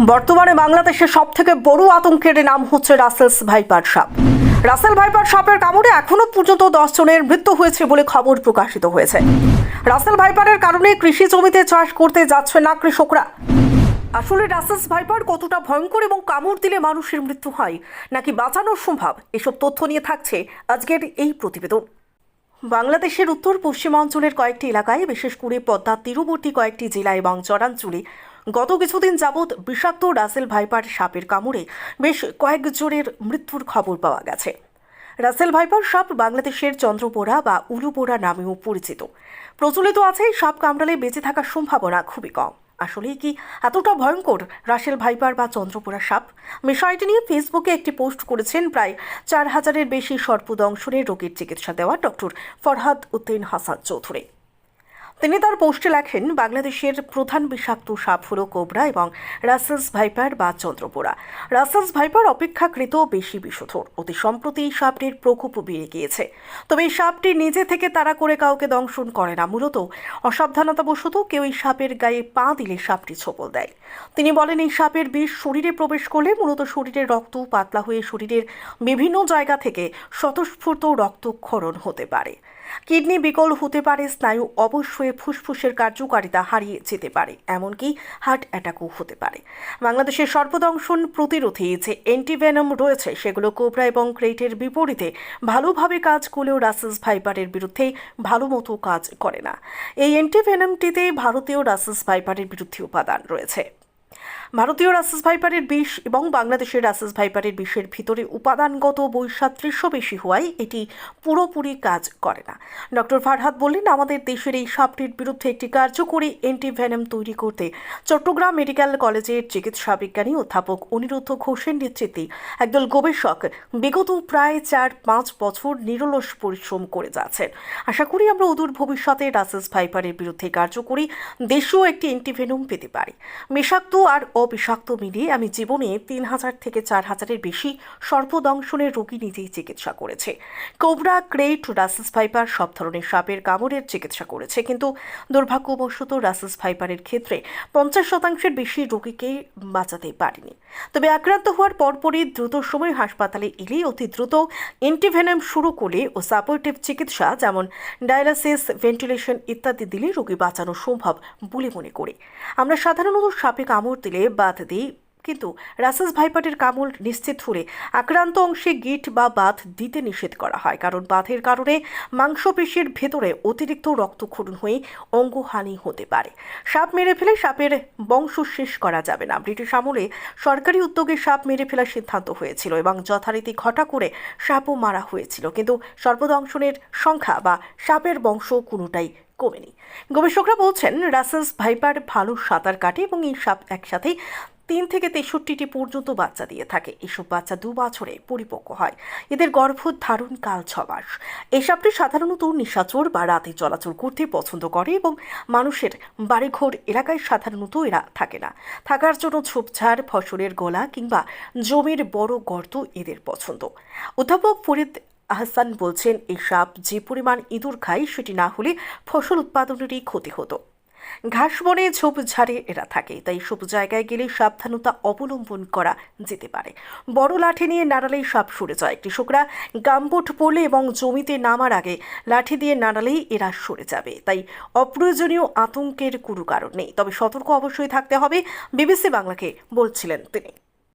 বর্তমানে বাংলাদেশের সব থেকে বড় আতঙ্কের নাম হচ্ছে রাসেলস ভাইপার সাপ। রাসেল ভাইপার সাপের কামড়ে এখনও পর্যন্ত দশ জনের মৃত্যু হয়েছে বলে খবর প্রকাশিত হয়েছে। রাসেল ভাইপারের কারণে কৃষি জমিতে চাষ করতে যাচ্ছে না কৃষকরা। আসলে রাসেলস ভাইপার কতটা ভয়ঙ্কর এবং কামড় দিলে মানুষের মৃত্যু হয়, নাকি বাঁচানো সম্ভব, এসব তথ্য নিয়ে থাকছে আজকের এই প্রতিবেদন। বাংলাদেশের উত্তর পশ্চিমাঞ্চলের কয়েকটি এলাকায়, বিশেষ করে পদ্মার তীরবর্তী কয়েকটি জেলা এবং চরাঞ্চলে গত কিছুদিন যাবৎ বিষাক্ত রাসেল ভাইপার সাপের কামড়ে বেশ কয়েকজনের মৃত্যুর খবর পাওয়া গেছে। রাসেল ভাইপার সাপ বাংলাদেশের চন্দ্রপোড়া বা উলুপোড়া নামেও পরিচিত। প্রচলিত আছে সাপ কামড়ালে বেঁচে থাকার সম্ভাবনা খুবই কম। আসলেই কি এতটা ভয়ঙ্কর রাসেল ভাইপার বা চন্দ্রপোড়া সাপ? বিষয়টি নিয়ে ফেসবুকে একটি পোস্ট করেছেন প্রায় চার হাজারের বেশি সর্পদংশনের রোগীর চিকিৎসা দেওয়া ডক্টর ফরহাদ উদ্দিন হাসান চৌধুরী। তিনি তার পোস্টে লেখেন, বাংলাদেশের প্রধান বিষাক্ত সাপ হল কোবরা এবং রাসেলস ভাইপার বা চন্দ্রপোড়া। রাসেলস ভাইপার অপেক্ষাকৃত বেশি বিষধর। অতি সম্প্রতি এই সাপটির প্রকোপ বেড়ে গিয়েছে। তবে এই সাপটি নিজে থেকে তাড়া করে কাউকে দংশন করে না। মূলত অসাবধানতাবশত কেউ এই সাপের গায়ে পা দিলে সাপটি ছোপল দেয়। তিনি বলেন, এই সাপের বিষ শরীরে প্রবেশ করলে মূলত শরীরের রক্ত পাতলা হয়ে শরীরের বিভিন্ন জায়গা থেকে স্বতঃস্ফূর্ত রক্তক্ষরণ হতে পারে। কিডনি বিকল হতে পারে, স্নায়ু অবশ হয়ে ফুসফুসের কার্যকারিতা হারিয়ে যেতে পারে, এমনকি হার্ট অ্যাটাকও হতে পারে। বাংলাদেশের সর্বদংশন প্রতিরোধী যে অ্যান্টিভেনম রয়েছে, সেগুলো কোবরা এবং ক্রেটের বিপরীতে ভালোভাবে কাজ করলেও রাসেস ভাইপারের বিরুদ্ধে ভালো মতো কাজ করে না। এই অ্যান্টিভেনমটিতে ভারতীয় রাসেস ভাইপারের বিরুদ্ধে উপাদান রয়েছে। ভারতীয় রাসেস ভাইপারের বিষ এবং বাংলাদেশের রাসেস ভাইপারের বিষের ভিতরে উপাদানগত বৈসাদৃশ্য বেশি হওয়ায় এটি পুরোপুরি কাজ করে না। ডক্টর ফারহাদ বললেন, আমাদের দেশের এই সাপটির বিরুদ্ধে একটি কার্যকরী অ্যান্টিভেনম তৈরি করতে চট্টগ্রাম মেডিকেল কলেজের চিকিৎসা বিজ্ঞানী অধ্যাপক অনিরুদ্ধ ঘোষের নেতৃত্বে একদল গবেষক বিগত প্রায় চার পাঁচ বছর নিরলস পরিশ্রম করে যাচ্ছেন। আশা করি আমরা অদূর ভবিষ্যতে রাসেস ভাইপারের বিরুদ্ধে কার্যকরী দেশীয় একটি অ্যান্টিভেনম পেতে পারি। বিষাক্ত আর অবিষাক্ত মিলিয়ে আমি জীবনে তিন হাজার থেকে চার হাজারের বেশি সর্পদংশনের রোগী নিজেই চিকিৎসা করেছে। কোবরা, ক্রেট রাসেস ভাইপার সব ধরনের সাপের কামড়ের চিকিৎসা করেছে। কিন্তু দুর্ভাগ্যবশত রাসেস ভাইপারের ক্ষেত্রে পঞ্চাশ শতাংশের বেশি রোগীকে বাঁচাতে পারেনি। তবে আক্রান্ত হওয়ার পরপরই দ্রুত সময় হাসপাতালে এলে অতি দ্রুত এন্টিভেনাম শুরু করলে ও সাপোর্টিভ চিকিৎসা যেমন ডায়ালাসিস, ভেন্টিলেশন ইত্যাদি দিলে রোগী বাঁচানো সম্ভব বলে মনে করি। আমরা সাধারণত সাপে কামড় দিলে বাদ দিই। কিন্তু রাসেস ভাইপারের কামড় নিশ্চিত হলে আক্রান্ত অংশে গিট বা বাঁধ দিতে নিষেধ করা হয়। কারণ বাঁধের কারণে মাংসপেশির ভেতরে অতিরিক্ত রক্তক্ষরণ হয়ে অঙ্গহানি হতে পারে। সাপ মেরে ফেলে সাপের বংশ শেষ করা যাবে না। ব্রিটিশ আমলে সরকারি উদ্যোগে সাপ মেরে ফেলার সিদ্ধান্ত হয়েছিল এবং যথারীতি ঘটা করে সাপও মারা হয়েছিল। কিন্তু সর্বদংশনের সংখ্যা বা সাপের বংশ কোনোটাই কমেনি। গবেষকরা বলছেন, রাসেলস ভাইপার ভালো সাঁতার কাটে এবং এই সাপ একসাথে তিন থেকে তেষট্টিটি পর্যন্ত বাচ্চা দিয়ে থাকে। এসব বাচ্চা দু বছরে পরিপক্ক হয়। এদের গর্ভধারণ কাল ছ মাস। এই সাপটি সাধারণত নিশাচর বা রাতে চলাচল করতে পছন্দ করে এবং মানুষের বাড়িঘর এলাকায় সাধারণত এরা থাকে না। থাকার জন্য ঝোপঝাড়, ফসলের গোলা কিংবা জমির বড় গর্ত এদের পছন্দ। অধ্যাপক ফরিদ আহসান বলছেন, এই সাপ যে পরিমাণ ইঁদুর খায়, সেটি না হলে ফসল উৎপাদনেরই ক্ষতি হতো। ঘাস বনে ঝোপঝাড়ে এরা থাকে, তাই সব জায়গায় গেলে সাবধানতা অবলম্বন করা যেতে পারে। বড় লাঠি নিয়ে নাড়ালেই সাপ সরে যায়। কৃষকরা গাম্বুট পড়লে এবং জমিতে নামার আগে লাঠি দিয়ে নাড়ালেই এরা সরে যাবে। তাই অপ্রয়োজনীয় আতঙ্কের কোনো কারণ নেই। তবে সতর্ক অবশ্যই থাকতে হবে, বিবিসি বাংলাকে বলছিলেন তিনি।